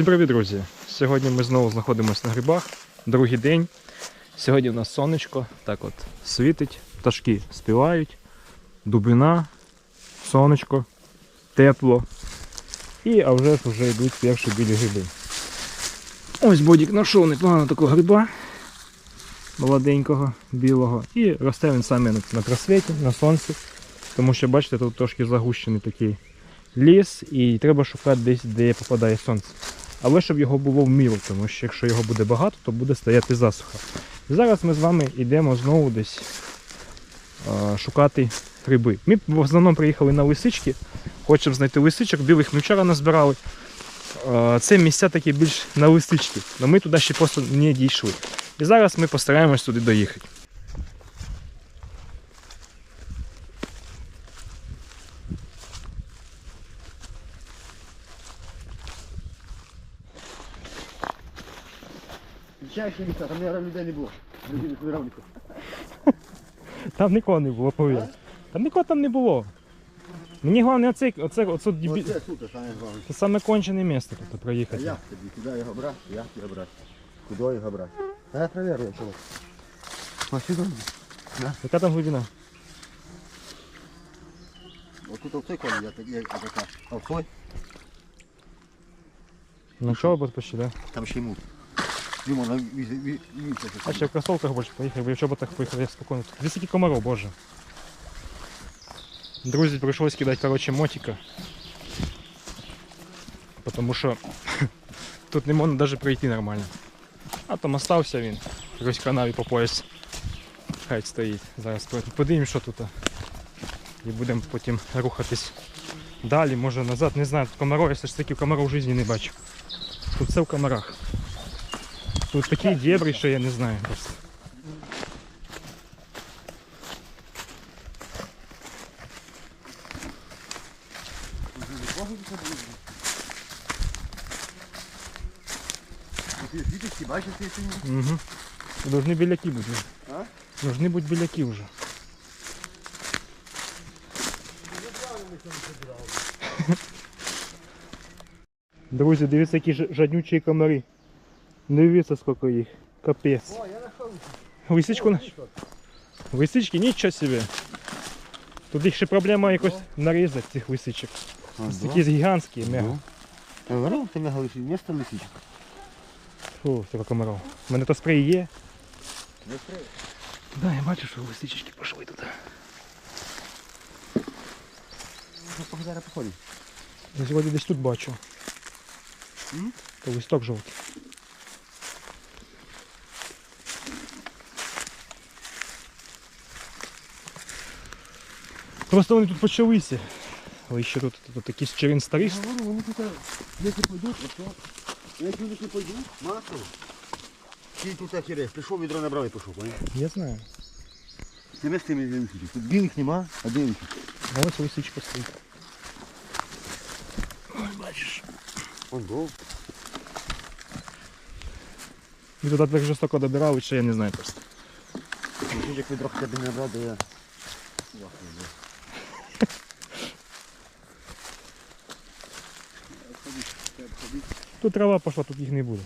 Всім привіт, друзі! Сьогодні ми знову знаходимося на грибах. Другий день. Сьогодні у нас сонечко, так от світить, пташки співають, дубина, сонечко, тепло. І а вже ж вже йдуть перші білі гриби. Ось Бодік знайшов непогано такого гриба молоденького, білого. І росте він саме на просвіті, на сонці. Тому що, бачите, тут трошки загущений такий ліс, і треба шукати десь, де попадає сонце. Але щоб його було в міру, тому що якщо його буде багато, то буде стояти засуха. І зараз ми з вами йдемо знову десь е, шукати гриби. Ми в основному приїхали на лисички, хочемо знайти лисичок, білих ми вчора назбирали. Е, це місця такі більш на лисички, але ми туди ще просто не дійшли. І зараз ми постараємось туди доїхати. Чаще місця, там, мабуть, людей не було. Людей не. Там нікого не було, повір. Там нікого там не було. Мені головне оце, оце, оце, дебі... Оце саме головне. це саме кончене місце тут А проїхати. як тобі? Куди його брати? Як його брати? Куди його брати? Та я перевірю, я чого. Ось сюди. Яка там глибина? Ось тут оцей колі, я так- я я така. А оцей? Ну що, бо почти, да? Там ще Йому на місяць. А ще в кросовках більше поїхав, бо в чоботах поїхав, я спокійно. Тут скільки комаров, боже. Друзі, прийшлось кидати, коротше, мотика. Потому що тут не можна навіть пройти нормально. А там остався він. В канаві по пояс. Хай стоїть. Зараз подивимось, що тут. І будемо потім рухатись далі, може назад. Не знаю, тут комаров, я все ж таки комаров в житті не бачив. Тут все в комарах. Тут такі дебри, що я не знаю просто. Угу. Должны біляки бути. А? Должны бути біляки вже. Друзі, дивіться, які жаднючі комари. Дивіться, скільки їх. Капець. О, я знайшов. Лисичку наш. Лисички, нічого собі. Тут їх ще проблема якось нарізати, цих лисичок. Такі гігантські, мега. Говорив, ти мега лисичок, місто лисичок. Фу, скільки комаров. У мене то спрей є. Не стрій. Да, я бачу, що лисички пішли тут. Ну, зараз походимо. Я сьогодні десь тут бачу. М? То листок жовтий. Просто вони тут почалися. Але ще тут, тут якийсь черен старий. Я говорю, вони тут, якщо пойдуть, то якщо вони не пойдуть, масово. Ті тут ахіре, прийшов відро набрав і пішов, понял? Я знаю. Ти ми з тими лисичок. Тут білих нема, а лисичок? А ось лисичка стоїть. Ось бачиш. Он був. Ми туди так жорстоко добирали, що я не знаю просто. Лисичок відро хоча б не набрав, то я... Тут трава пішла, тут їх не буде.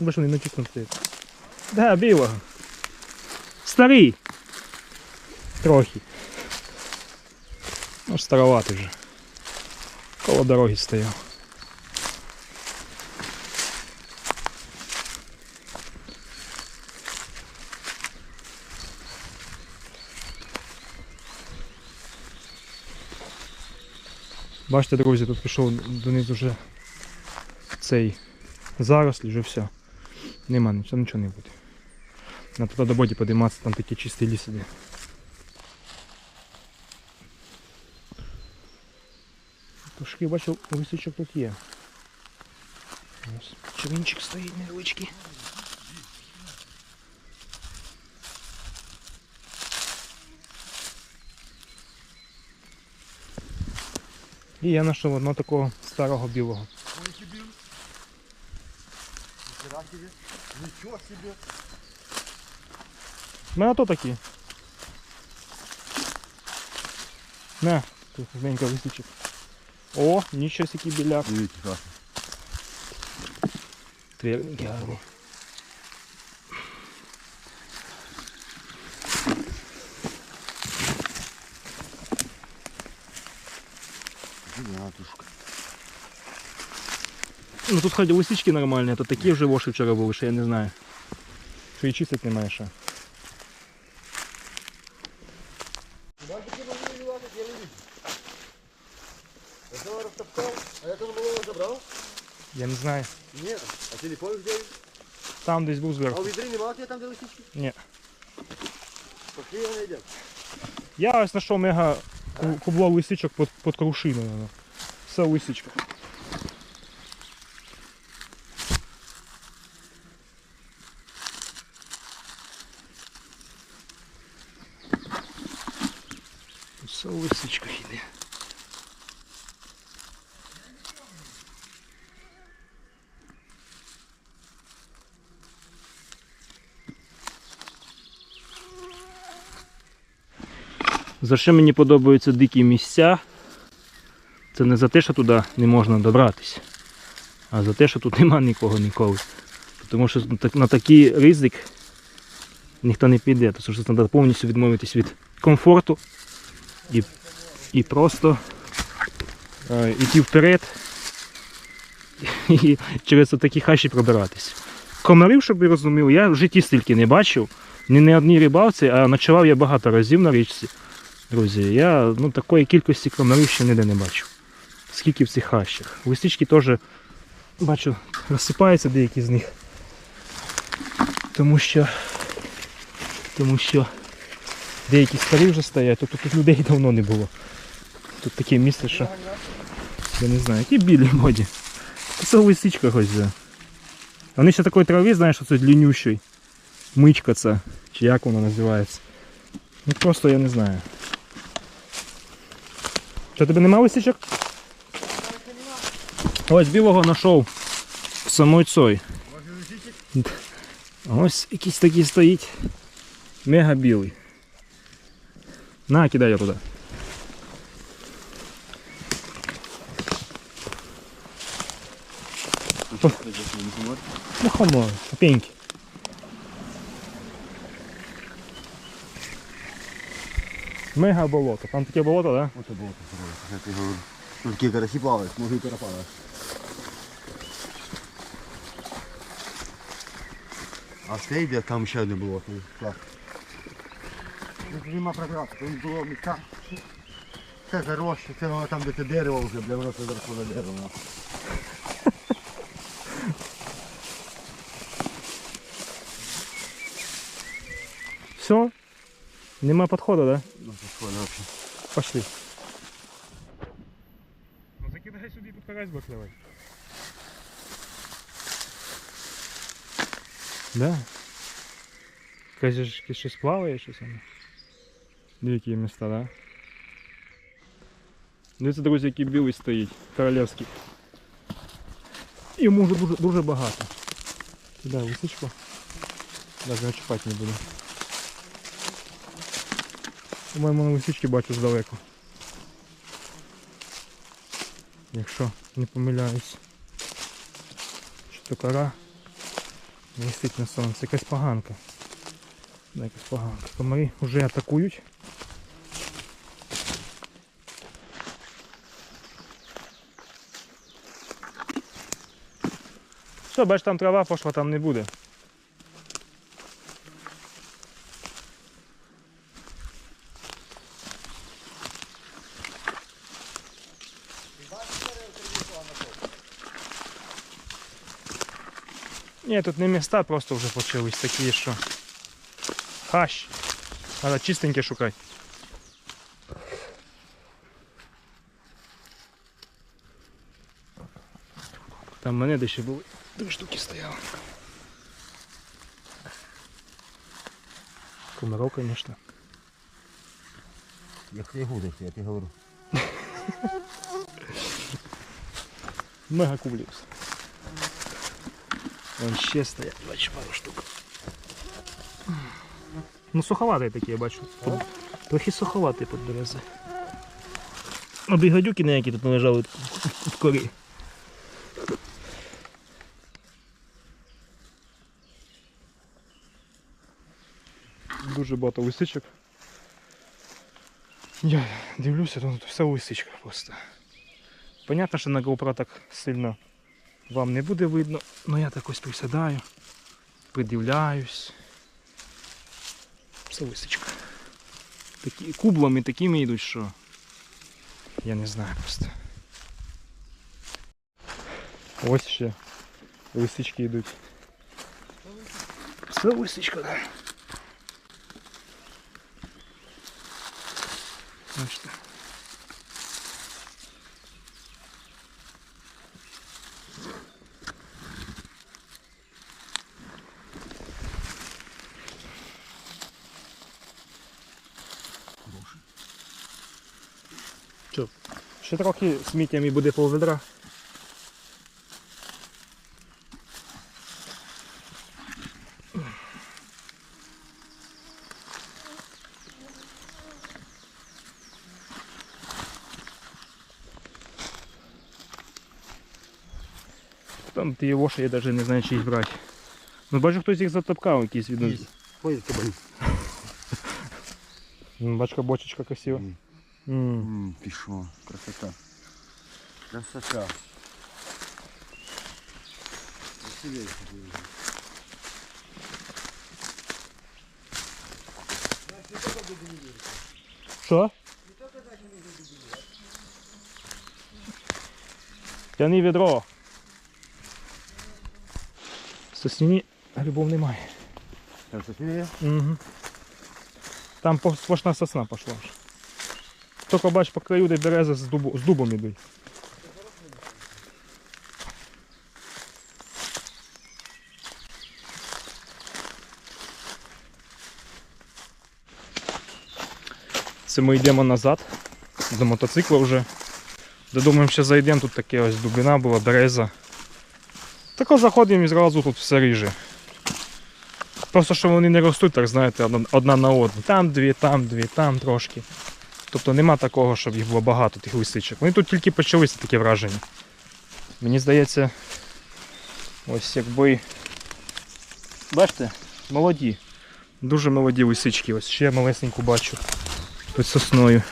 Бо що вони на чистому стоять. Да, білого. Старий. Трохи. Ну, староватий вже. Коло дороги стояв. Бачите, друзі, тут пішов донизу вже цей зарослі, вже все. Нема нічого, нічого не буде. На туди до боді подиматися, там такий чистий ліс іде. Тушки бачив, лисичок тут є. Ось Червінчик стоїть невеличкий. І я знайшов одного такого старого білого. Нічого собі. У мене то такі. На, тут маленька лисичок. О, нічого сякий біляк. Дивіться, класно. Тверденький гарний. Матушка. Ну тут хоч лисички нормальні, а то такі вже воші вчора були, що я не знаю. Що і чистити немає що. Я зараз розтоптав, а я там малого забрав? Я не знаю. Ні. А телефон де? Там десь був А зверху. у відрі нема тебе там де лисички? Ні. Пошли його знайдемо. Я ось знайшов мега ку- кубло лисичок під, під крушиною. Все лисичка. Все лисичка йде. За що мені подобаються дикі місця? Це не за те, що туди не можна добратися, а за те, що тут нема нікого ніколи. Тому що на такий ризик ніхто не піде, тому що треба повністю відмовитись від комфорту і, і просто е, йти вперед і через такі хащі пробиратись. Комарів, щоб ви розуміли, я в житті стільки не бачив. Ні на одній рибалці, а ночував я багато разів на річці. Друзі, я ну, такої кількості комарів ще ніде не бачив. Скільки в цих хащах. Листички теж бачу, розсипаються деякі з них. Тому що. Тому що деякі старі вже стоять, тобто тут людей давно не було. Тут таке місце, що. Я не знаю, які білі моді. Це лисичка хоч. за. Вони ще такої трави, знаєш, оце длиннющий. Мичка це, чи як воно називається. Ну просто я не знаю. Що тебе нема лисичок? Ось білого знайшов самой цой. Ось якийсь такий стоїть. Мега білий. На, кидай я туди. Ну хамо, пеньки. Мега болото. Там таке болото. Да? Ото було здорово, я ти говорю. Тут такі карасі плавають, може і перепадають. А це йде, там ще одне було. там, Так. Тут нема преграти, тут було місця. Це заросше, це воно там де те дерево вже, бля, воно це заросло на дерево. Все? Нема підходу, да? Ну, це що, взагалі. Пошли. Ну сюди тут карась плавати. Да. Кажеш, щось плаває, щось воно. Деякі міста, да? Дивіться, друзі, який білий стоїть, королевський. Йому вже дуже, дуже багато. Да. Навіть його чіпати не буду. По-моєму, на лисички бачу здалеку. Якщо не помиляюсь. Чи то кора висить на сонці. Якась поганка. Якась поганка. Комарі вже атакують. Все, бач, там трава пошла, там не буде. Ні, тут не міста просто вже почались такі, що хащ. Треба чистеньке шукати. Там мене де ще були. Три штуки стояли. Комаров, звісно. Як ти гудиш, я ти говорю. мегакубліус. Вон ще стоять, бачу, пару штук. Ну суховатий такий, я бачу. Трохи суховатий під берези. Аби гадюки ніякі тут належали в корі. Дуже багато лисичок. Я дивлюся, тут вся лисичка просто. Понятно, що на GoPro так сильно вам не буде видно, але я так ось присідаю, придивляюсь. Все лисичка. Такі кублами такими йдуть, що я не знаю просто. Ось ще лисички йдуть. Все лисичка, так. Бачите. Що? Ще трохи сміттям і буде пол ведра. Там ті воші, я навіть не знаю, чи їх брати. Ну бачу, хтось їх затопкав якийсь від. Є. Ой, кабан. М, Бачка бочечка красива. М. М. М, Пішло. Красота. Красота. Красивее. Що? Тяни відро. В сосні грибов немає. Красота. Угу. Там по- сплошна сосна пішла. ж. Тільки бач по краю, де берези з, дубу, з дубом ідуть. Це ми йдемо назад до мотоцикла вже. Додумаємо, ще зайдемо, тут таке ось дубина була, береза. Тако заходимо і зразу тут все ріже. Просто що вони не ростуть, так знаєте, одна на одну. Там дві, там дві, там трошки. Тобто нема такого, щоб їх було багато, тих лисичок. Вони тут тільки почалися таке враження. Мені здається, ось якби. Бачите, молоді. Дуже молоді лисички. Ось ще я малесеньку бачу. Під сосною.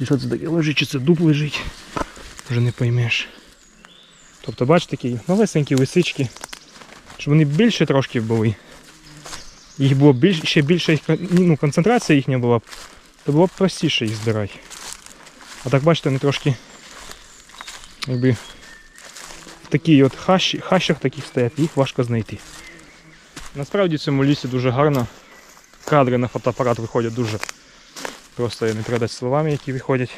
І що це таке лежить, чи це дуб лежить? Вже не поймеш. Тобто, бачите, такі малесенькі лисички. Щоб вони більше трошки були. Їх було більш, ще більше ну, концентрація їхня була то було б простіше їх збирати. А так бачите, вони трошки якби в такій от хащі, хащах таких стоять, їх важко знайти. Насправді в цьому лісі дуже гарно. Кадри на фотоапарат виходять дуже. Просто не передати словами, які виходять.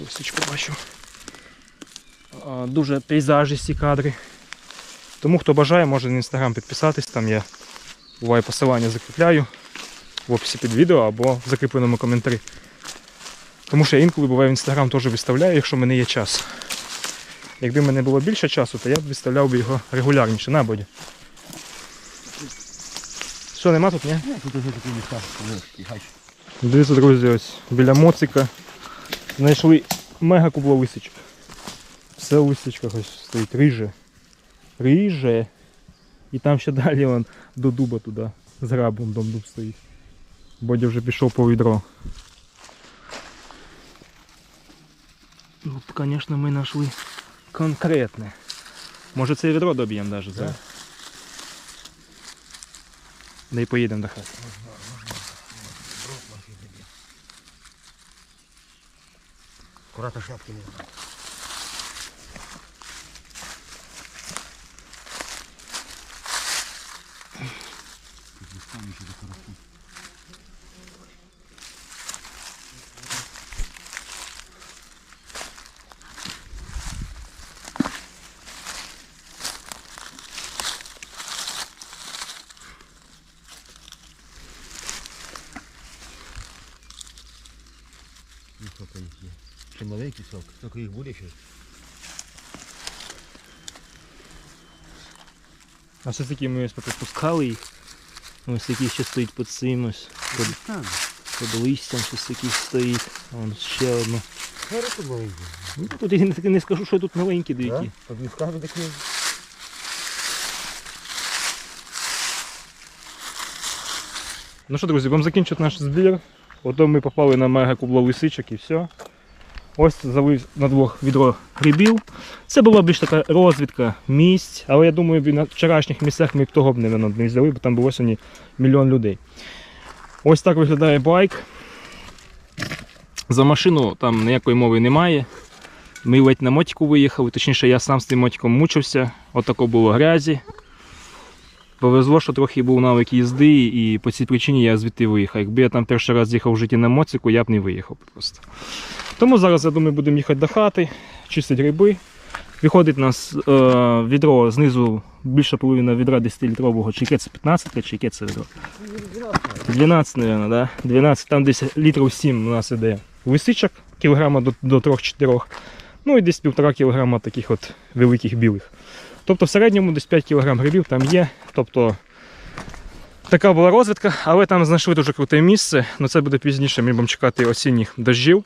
Лисичку бачу. Дуже пейзажисті кадри. Тому хто бажає, може на інстаграм підписатись, там я буває посилання закріпляю в описі під відео або в закріпленому коментарі. Тому що я інколи буває в інстаграм теж виставляю, якщо в мене є час. Якби в мене було більше часу, то я б виставляв би його регулярніше на боді. Що, нема тут, ні? Тут уже такі міста. Дивіться, друзі, ось біля моцика знайшли мега кубло лисичок. Все в лисичках ось стоїть риже. Риже. І там ще далі вон, до дуба туди. З грабом дом дуб стоїть. Бодя вже пішов по відро. Ну, звісно, ми знайшли конкретне. Може це відро доб'ємо навіть. Да. Да і поїдемо до хати. Аккуратно шапки не знаю. Ну, сколько їх є? Ще маленький сок. Сколько їх буде ще? А все таки ми ось попускали їх. Ось який ще стоїть під цим ось. Під, під листям щось такий стоїть. А Вон ще одно. Хорошо маленький. Ну, тут я не, не скажу, що тут маленькі Да? деякі. От не скажу такі. Ну що, друзі, будемо закінчувати наш збір. Ото ми попали на мега кубло лисичок і все. Ось залив на двох відро грибів. Це була більш така розвідка місць, але я думаю, на вчорашніх місцях ми б того б не, взяли, бо там було сьогодні мільйон людей. Ось так виглядає байк. За машину там ніякої мови немає. Ми ледь на мотику виїхали, точніше я сам з тим мотиком мучився, отако було грязі. Повезло, що трохи був навик їзди, і по цій причині я звідти виїхав. Якби я там перший раз їхав в житті на моцику, я б не виїхав просто. Тому зараз, я думаю, будемо їхати до хати, чистити гриби. Виходить у нас е, відро знизу більше половина відра 10-літрового, чи яке це 15 чи яке це відро? 12, мабуть, да? 12, там десь літрів 7 у нас іде лисичок, кілограма до, до 3-4. Ну і десь півтора кілограма таких от великих білих. Тобто в середньому десь 5 кг грибів там є. Тобто така була розвідка, але там знайшли дуже круте місце. але це буде пізніше. Ми будемо чекати осінніх дощів.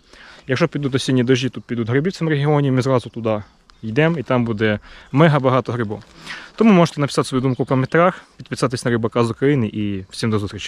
Якщо підуть осінні дожі, тут підуть гриби в цьому регіоні, ми зразу туди йдемо і там буде мега багато грибів. Тому можете написати свою думку в коментарях, підписатись на Рибака з України і всім до зустрічі.